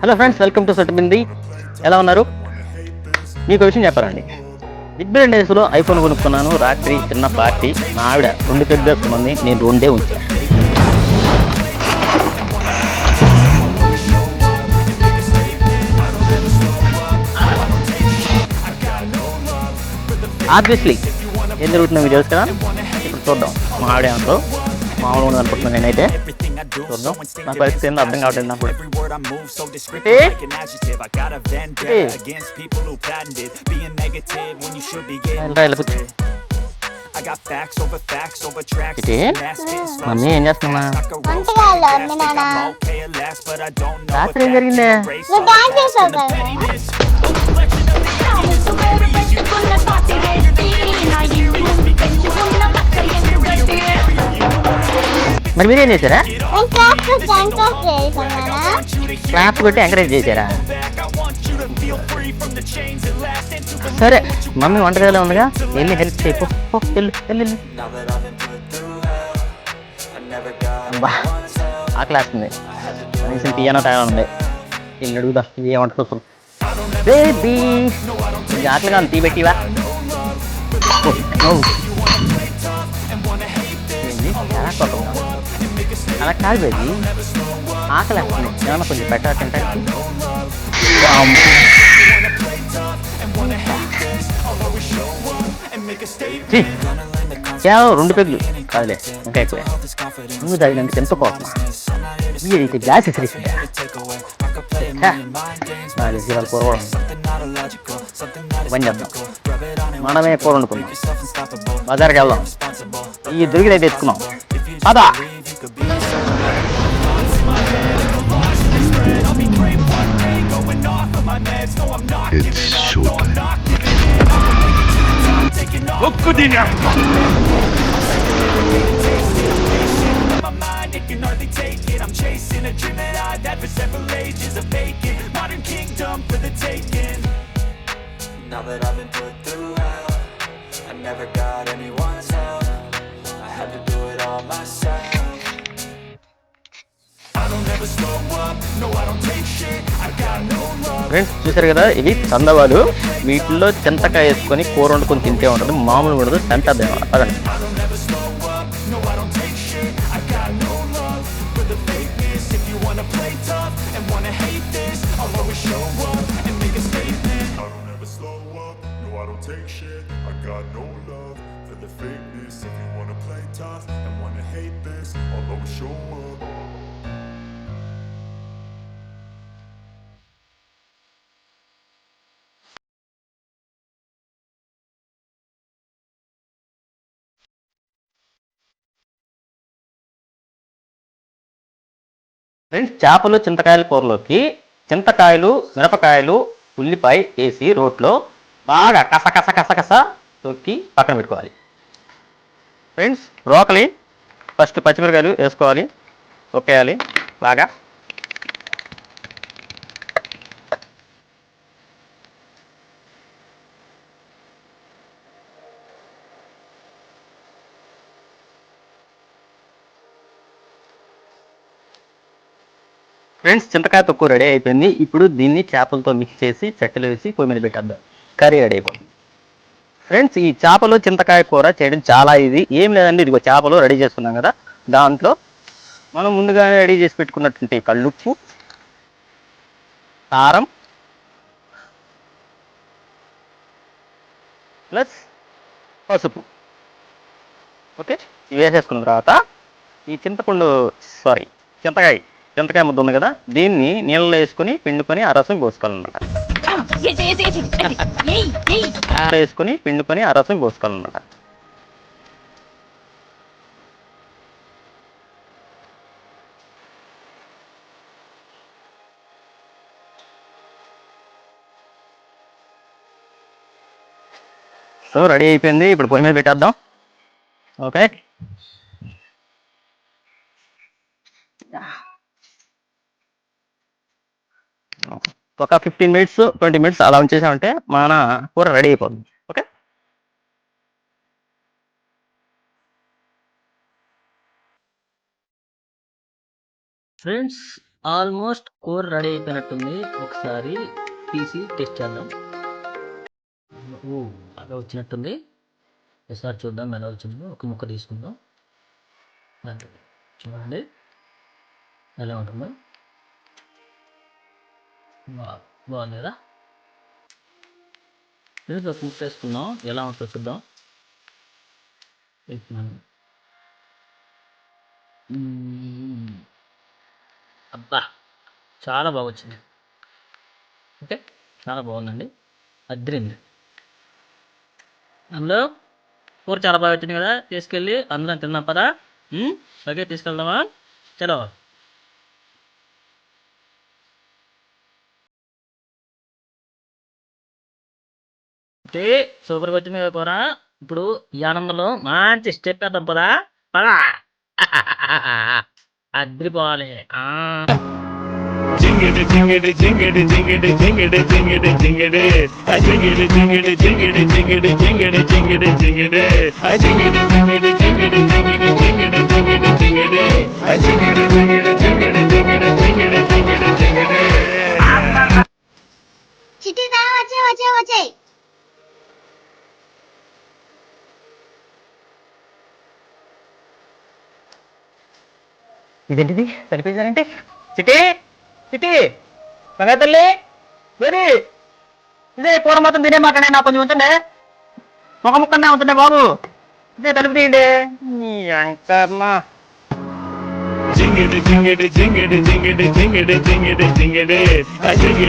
Hello friends welcome to సటబింది ఎలా ఉన్నారు? మీకు విషయం చెప్పారండి బిగ్ బిలియన్ డేస్లో ఐఫోన్ కొనుక్కున్నాను రాత్రి చిన్న పార్టీ మా ఆవిడ రెండు పెద్ద మంది నేను రెండే ఉంచాను ఆబ్వియస్లీ ఏం జరుగుతున్న మీకు కదా? ఇప్పుడు చూద్దాం. మా ఆవిడ ఏమంటారు మామూలుగా ఉండదు అనుకుంటున్నాను నేనైతే చూద్దాం నా పరిస్థితి ఏందో అర్థం కావట్లేదు నాకు Every word I move so descriptive Hey. like an adjective. I got a vendetta Hey. against people who patented being negative when you should be getting వెళ్ళరా, వెళ్ళి కూర్చో. I got facts over facts over tracks. ఇటీ? Mummy ఏం చేస్తున్నా వంటకాల్లో ఉంది నాన్న. రాత్రి ఏం జరిగిందే? మరి మీరేం చేశారా? క్లాప్ కొట్టి ఎంకరేజ్ చేశారా? సరే మమ్మీ వంటగదిలో ఉందిగా. వెళ్ళి హెల్ప్ చేయి పో, పో, వెళ్ళు ఆ క్లాస్ ఉంది. కనీసం పియానో తయారు ఉంది. వెళ్ళి అడుగుదా ఇది ఏమంటారు బేబీ ఆటలుగా టీ పెట్టివా? చాలా ఉంది. అలా కాదు బేబీ. ఆకలి వస్తుంది. ఏమన్నా కొంచెం బెటర్ తింటానికి కేవలం రెండు పెగ్గులు. కాదులే ఇంకా ఎక్కువ. నువ్వు తాగినందుకు ఎంత కోపం. వీడైతే గ్యాస్ ఎసిరిస్తుందా నాలుగు జీవాలు కూర కూడా పని చేద్దాం. మనమే కూర వండుకుందాం. బజార్కి వెళ్దాం. ఈ దొరికితే తెచ్చుకున్నాం అదా It's showtime. my mind, it can hardly take it I'm chasing a dream that I've had for several ages A vacant, modern kingdom for the taking Now that I've been put through hell I never got anyone's help. I had to do it all myself friends చూసారు కదా ఇవి చందవాలు వీటిల్లో చింతకాయ వేసుకొని కూర వండుకొని తింటే ఉంటుంది మామూలు ఉండదు సెంటర్ అదండి take shit. I got no love for the fakeness. If you wanna play tough and wanna hate this, I'll always show up friends చేపలు చింతకాయల కూరలోకి చింతకాయలు మిరపకాయలు ఉల్లిపాయ వేసి రోట్లో బాగా కసకస కసకస తొక్కి పక్కన పెట్టుకోవాలి. ఫ్రెండ్స్ రోకలి ఫస్ట్ పచ్చిమిరకాయలు వేసుకోవాలి తొక్కేయాలి బాగా. ఫ్రెండ్స్ చింతకాయ తొక్కు రెడీ అయిపోయింది. ఇప్పుడు దీన్ని చేపలతో మిక్స్ చేసి చెట్టలు వేసి పొయ్యి మీద పెట్టేద్దాం. కర్రీ రెడీ అయిపోయింది. ఫ్రెండ్స్ ఈ చేపలు చింతకాయ కూర చేయడం చాలా ఈజీ ఏం లేదండి ఇదిగో చేపలు రెడీ చేసుకున్నాం కదా. దాంట్లో మనం ముందుగానే రెడీ చేసి పెట్టుకున్నటువంటి కళ్ళుప్పు కారం ప్లస్ పసుపు. ఓకే ఇవి వేసేసుకున్న తర్వాత ఈ చింతపండు సారీ చింతకాయ. చింతకాయ ముద్ద ఉంది కదా దీన్ని నీళ్ళలో వేసుకుని పిండుకొని ఆ రసం పోసుకోవాలన్నమాట. వేసుకుని పిండుకొని ఆ రసం పోసుకోవాలన్నమాట. సో రెడీ అయిపోయింది. ఇప్పుడు పొయ్యి మీద పెట్టేద్దాం. ఓకే? ఒక ఫిఫ్టీన్ మినిట్స్ ట్వంటీ మినిట్స్ అలా ఉంచేసామంటే మన కూర రెడీ అయిపోతుంది. ఓకే? ఫ్రెండ్స్ ఆల్మోస్ట్ కూర రెడీ అయిపోయినట్టుంది. ఒకసారి తీసి టెస్ట్ చేద్దాం. ఓ బాగా వచ్చినట్టుంది. ఒకసారి చూద్దాం ఎలా వచ్చిందో. ఒక ముక్క తీసుకుందాం. చూడండి. ఎలా ఉంటుందో. బాగుంది కదా దీంట్లో ముక్క వేసుకుందాం ఎలా ఉంటుందో చూద్దాం. అబ్బా చాలా బాగా వచ్చింది ఓకే చాలా బాగుందండి. అద్దరింది అందులో కూర చాలా బాగా వచ్చింది కదా తీసుకెళ్ళి అందరం తిన్నాం పదా? ఓకే తీసుకెళ్దామా? చలో. కాబట్టి సూపర్ క్వశ్చన్ కూడా ఇప్పుడు ఈ ఆనందంలో మంచి స్టెప్ వేద్దాం పదా పదా అద్దరిపోవాలి వచ్చే వచ్చే వచ్చే ఇదేంటిది? చనిపోయిందంటే సిటీ? సిటీ? బంగా తల్లి? వేరి ఇదే కూర మొత్తం తినే మాట్లాడే నాకు కొంచెం ఉంటుండే. ముఖ ముక్కనే ఉంటుండే బాబు. ఇదే తలుపు తీయండి. నీ అంకర్మా జింగిడి జింగిడి జింగిడి జింగిడి జింగిడి జింగిడి jingity.